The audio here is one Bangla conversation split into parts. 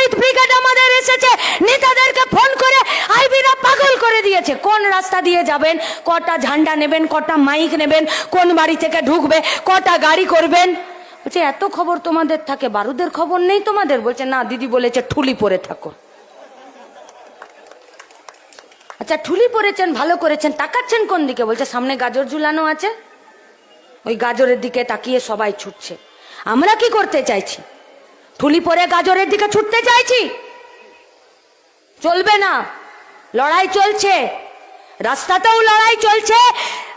শহীদ ব্রিগেড আমাদের এসেছে। নেতাদেরকে ফোন করে আইবিরা পাগল করে দিয়েছে। কোন রাস্তা দিয়ে যাবেন? কটা ঝান্ডা নেবেন? কটা মাইক নেবেন? কোন বাড়ি থেকে ঢুকবে? কটা গাড়ি করবেন? বলছে, এত খবর তোমাদের থাকে। বারুদের খবর নেই তোমাদের? বলছে, না, দিদি বলেছে ঠুলি পরে থাকো। আচ্ছা ঠুলি পরেছেন, ভালো করেছেন, তাকাচ্ছেন কোন দিকে? বলছে, সামনে গাজর ঝুলানো আছে। ওই গাজরের দিকে তাকিয়ে সবাই ছুটছে। আমরা কি করতে চাইছি? ঠুলি পরে গাজরের দিকে ছুটতে চাইছি। চলবে না। লড়াই চলছে। রাস্তাতেও লড়াই চলছে।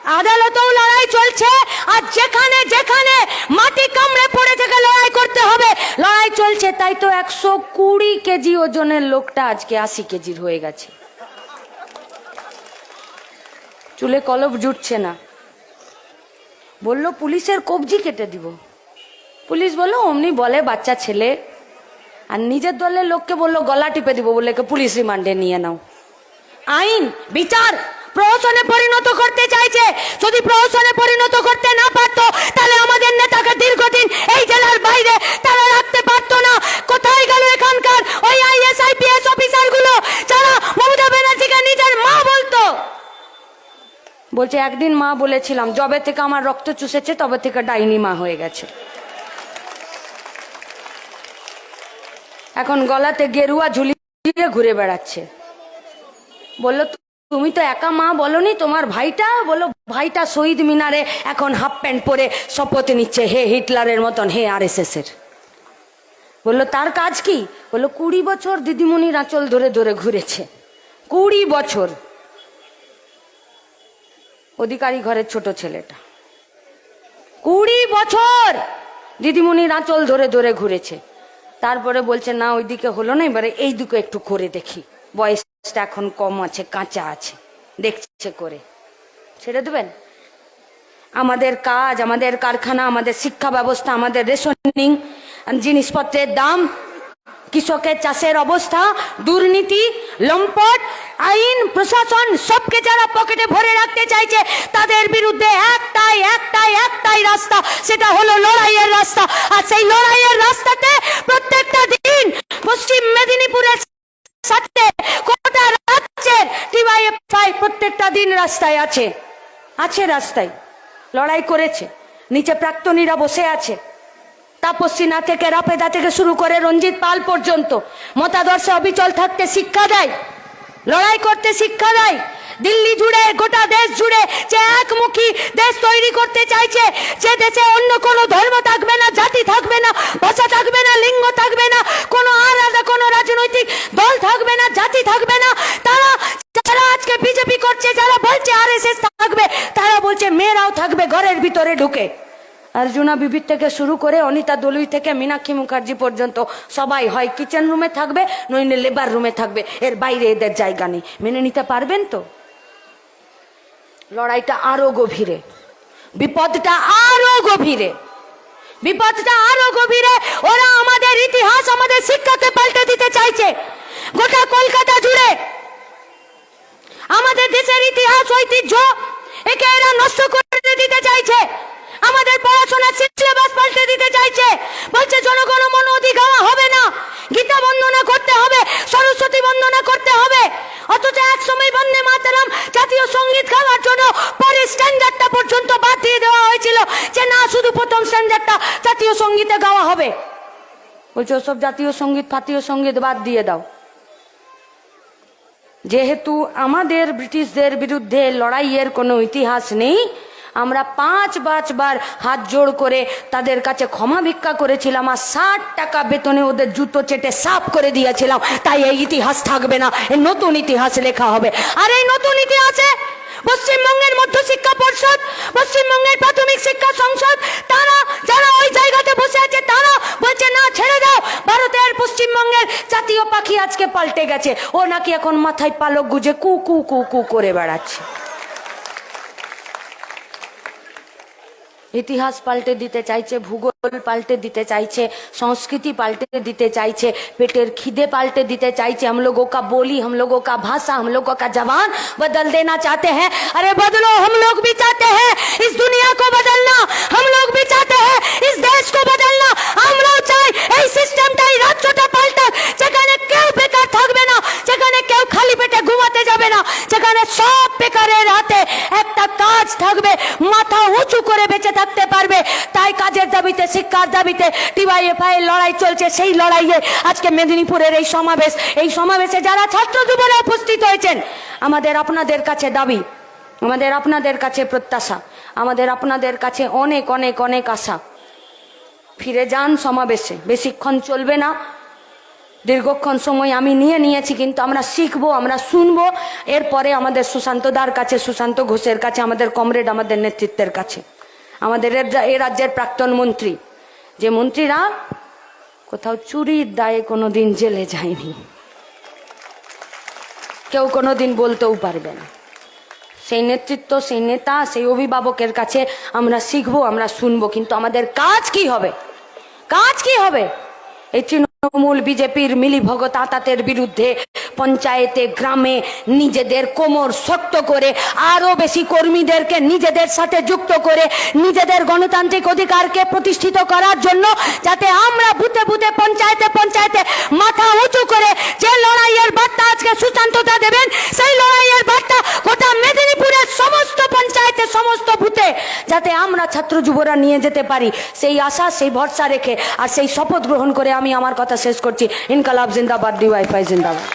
আদালতেও লড়াই চলছে। আর যেখানে যেখানে মাটি কামড়ে পড়ে থেকে লড়াই করতে হবে, লড়াই চলছে। তাই তো একশো কুড়ি কেজি ওজনের লোকটা আজকে আশি কেজির হয়ে গেছে। চুলে কলপ জুটছে না। বলল, পুলিশের কবজি কেটে দিব। পুলিশ বলল, অমনি বলে বাচ্চা ছেলে। আর নিজের দলের লোককে বলল, গলা টিপে দিব বলে পুলিশ রিমান্ডে নিয়ে নাও। আইন, বিচার, প্রহসনে পরিণত করতে চাইছে। যদি প্রহসনে পরিণত করতে না পারতো, তাহলে আমাদের নেতাকে দীর্ঘদিন এই জেলার বাইরে তারা রাখতে পারতো না। কোথায় গেল এখানকার ওই আইএস আইপিএস অফিসারগুলো যারা মমতা ব্যানার্জিকে নিজের মা বলতো। বলছে, একদিন মা বলেছিলাম জবে থেকে আমার রক্ত চুষেছে, তবে থেকে ডাইনি মা হয়ে গেছে। এখন গলাতে গেরুয়া ঝুলিয়ে ঘুরে বেড়াচ্ছে। বলল, তুমি তো একা মা বলনি, তোমার ভাইটা? বলো ভাইটা শহীদ মিনারে এখন হাফ প্যান্ট পরে শপথ নিচ্ছে, হে হিটলারের মতন, হে আর এস এর বলল, তার কাজ কি? বলল, কুড়ি বছর দিদিমণির আঁচল ধরে ধরে ঘুরেছে। কুড়ি বছর। অধিকারী ঘরের ছোট ছেলেটা। কুড়ি বছর দিদিমণির আঁচল ধরে ধরে ঘুরেছে। তারপরে বলছে, না, ওইদিকে হলো না, এবারে এই দিকে একটু করে দেখি। বয়সটা এখন কম আছে, কাঁচা আছে, দেখছে করে। ছেড়ে দেবেন? আমাদের কাজ, আমাদের কারখানা, আমাদের শিক্ষা ব্যবস্থা, আমাদের রেশনিং, জিনিসপত্রের দাম, কৃষকের চাষের অবস্থা, দুর্নীতি, লম্পট, আইন, প্রশাসন, সবকে যারা পকেটে ভরে রাখতে চাইছে, তাদের বিরুদ্ধে একটাই একটাই একটাই রাস্তা। সেটা হলো লড়াইয়ের রাস্তা। আর সেই লড়াইয়ের রাস্তাতে মেদিনীপুরের সাথে গোটা রাজ্যের টিওয়াইএফআই প্রত্যেকটা দিন রাস্তায় আছে। আছে রাস্তায়। লড়াই করেছে। নিচে প্রাক্তনীরা বসে আছে। তাপসী না থেকে রাফেদা থেকে শুরু করে রঞ্জিত পাল পর্যন্ত। মতাদর্শে অবিচল থাকতে শিক্ষা দেয়। লড়াই করতে শিক্ষা দেয়। দিল্লি জুড়ে, গোটা দেশ জুড়ে যে একমুখী দেশ তৈরি করতে চাইছে, যে দেশে অন্য কোনো ধর্ম থাকবে না, জাতি থাকবে না, ভাষা থাকবে না, লিঙ্গ থাকবে না, কোনো আলাদা কোনো রাজনৈতিক দল থাকবে না, জাতি থাকবে না, তারা যারা আজকে বিজেপি করছে, যারা বলছে আর থাকবে, তারা বলছে মেয়েরাও থাকবে, ঘরের ভিতরে ঢুকে। অর্জুনা বিবির থেকে শুরু করে অনিতা দলুই থেকে মীনাক্ষী মুখার্জি পর্যন্ত সবাই হয় কিচেন রুমে থাকবে, নইলে লেবার রুমে থাকবে, এর বাইরে এদের জায়গা নেই। মেনে নিতে পারবেন তো? লড়াইটা আরও গভীরে। বিপদটা আরও গভীরে। বিপদটা আরও গভীরে। ওরা আমাদের ইতিহাস, আমাদের শিক্ষাকে পাল্টে দিতে চাইছে। গোটা কলকাতা জুড়ে আমাদের দেশের ইতিহাস, ঐতিহ্য একে এরা নষ্ট করে দিতে চাইছে। আমাদের পড়াশোনার সিলেবাস পাল্টে দিতে চাইছে। বলছে, জনগণ মন গাওয়া হবে না গীতা বন্দনা করতে হবে সরস্বতী বন্দনা করতে হবে অথচ এক সময় বন্দে মাতারাম জাতীয় সংগীত গাওয়ার জন্য পরে স্ট্যান্ডার্ডটা পর্যন্ত বাদ দিয়ে দেওয়া হয়েছিল যে না, শুধু প্রথম স্ট্যান্ডার্ডটা জাতীয় সঙ্গীতে গাওয়া হবে। বলছে, ওসব জাতীয় সংগীত, ফাতীয় সংগীত বাদ দিয়ে দাও। যেহেতু আমাদের ব্রিটিশদের বিরুদ্ধে লড়াইয়ের কোনো ইতিহাস নেই আমরা পাঁচ পাঁচবার হাত জোড় করে তাদের কাছে ক্ষমা ভিক্ষা করেছিলাম আর ষাট টাকা বেতনে ওদের জুতো চেটে সাফ করে দিয়েছিলাম। তাই এই ইতিহাস থাকবে না। নতুন ইতিহাস লেখা হবে। আর এই নতুন ইতিহাসে পশ্চিমবঙ্গের মধ্য শিক্ষা পর্ষদ, পশ্চিমবঙ্গের প্রাথমিক শিক্ষা সংসদ, তারা যারা ওই জায়গাতে বসে আছে, তারা বলছে, না, ছেড়ে দাও। ভারতের পশ্চিমবঙ্গের জাতীয় পাখি আজকে পাল্টে গেছে। ও নাকি এখন মাথায় পালক গুজে কু কু কু কু করে বেড়াচ্ছে। इतिहास पाल्टे दीते चाहिए भूगोल पाल्टे दीते चाहिए संस्कृति पाल्टे दीते चाहिए पेटेर खिदे पाल्टे दीते चाहिए हम लोगों का बोली, हम लोगों का भाषा, हम लोगों का जवान बदल देना चाहते हैं। अरे बदलो, हम लोग भी चाहते हैं। इस दुनिया को बदलना, हम থাকবে, মাথা উঁচু করে বেঁচে থাকতে পারবে। তাই কাজের দাবিতে, শিক্ষার দাবিতে টিওয়াইএফআই লড়াই চলছে। সেই লড়াইয়ে আজকে মেদিনীপুরের এই সমাবেশ, এই সমাবেশে যারা ছাত্র যুবরা উপস্থিত হয়েছেন, আমাদের আপনাদের কাছে দাবি, আমাদের আপনাদের কাছে প্রত্যাশা, আমাদের আপনাদের কাছে অনেক অনেক অনেক আশা। ফিরে যান সমাবেশে, বেশিক্ষণ চলবে না। দীর্ঘক্ষণ সময় আমি নিয়ে নিয়েছি, কিন্তু আমরা শিখব, আমরা শুনব। এরপরে আমাদের সুশান্ত দার কাছে, সুশান্ত ঘোষের কাছে, আমাদের কমরেড আমাদের নেতৃত্বের কাছে। আমাদের এ রাজ্যের প্রাক্তন মন্ত্রী। যে মন্ত্রীরা কোথাও চুরির দায়ে কোনোদিন জেলে যায়নি। কেউ কোনোদিন বলতেও পারবে না। সেই নেতৃত্ব, সেই নেতা, সেই অভিভাবকের কাছে আমরা শিখব, আমরা শুনব, কিন্তু আমাদের কাজ কি হবে? কাজ কি হবে? এই বিজেপির মিলিভগত আতাতের বিরুদ্ধে পঞ্চায়েতে, গ্রামে নিজেদের কোমর শক্ত করে আরও বেশি কর্মীদেরকে নিজেদের সাথে যুক্ত করে, নিজেদের গণতান্ত্রিক অধিকারকে প্রতিষ্ঠিত করার জন্য যাতে আমরা বুথে বুথে পঞ্চায়েতে পঞ্চায়েতে মাথা উঁচু করে যে লড়াইয়ের বার্তা আজকে সুশান্ততা দেবেন, সেই লড়াইয়ের বার্তা গোটা মেদিনীপুরের সমস্ত পঞ্চায়েতে, সমস্ত বুথে যাতে আমরা ছাত্র যুবরা নিয়ে যেতে পারি। সেই আশা, সেই ভরসা রেখে আর সেই শপথ গ্রহণ করে আমি আমার কথা শেষ করছি। ইনকালাব জিন্দাবাদ, ডিওয়াইফাই জিন্দাবাদ।